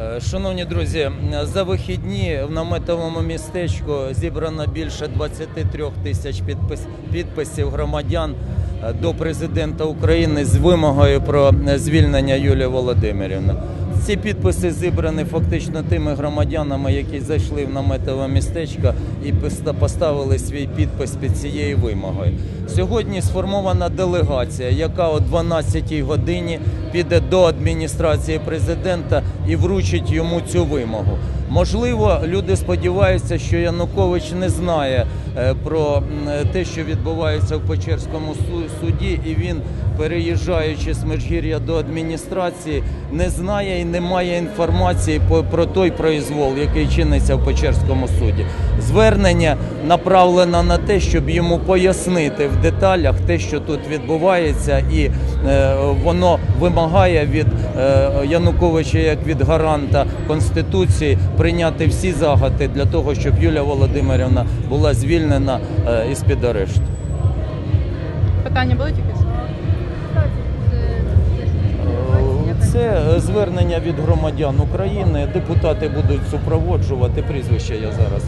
Е, Шановні друзі, за вихідні в наметовому містечку зібрано більше 23 тисяч підпис- підписів громадян е, до президента України з вимогою про е, звільнення Юлії Володимирівни. Ці підписи зібрані фактично тими громадянами, які зайшли в наметове містечко і поставили свій підпис під цією вимогою. Сьогодні сформована делегація, яка о 12-й годині піде до адміністрації президента і вручить йому цю вимогу. Можливо, люди сподіваються, що Янукович не знає е, про те, що відбувається в Печерському суді, і він, переїжджаючи з Межгір'я до адміністрації, не знає і не інформації про той произвол, який чиниться в Печерському суді. Звернення направлено на те, щоб йому пояснити в деталях те, що тут відбувається, і е, воно вимагає від е, Януковича як від гаранта конституції прийняти всі заходи для того, щоб Юлія Володимирівна була звільнена е, із під арешту. Питання будуть якісь? Це е, звернення від громадян України. Депутати будуть супроводжувати. Прізвище я зараз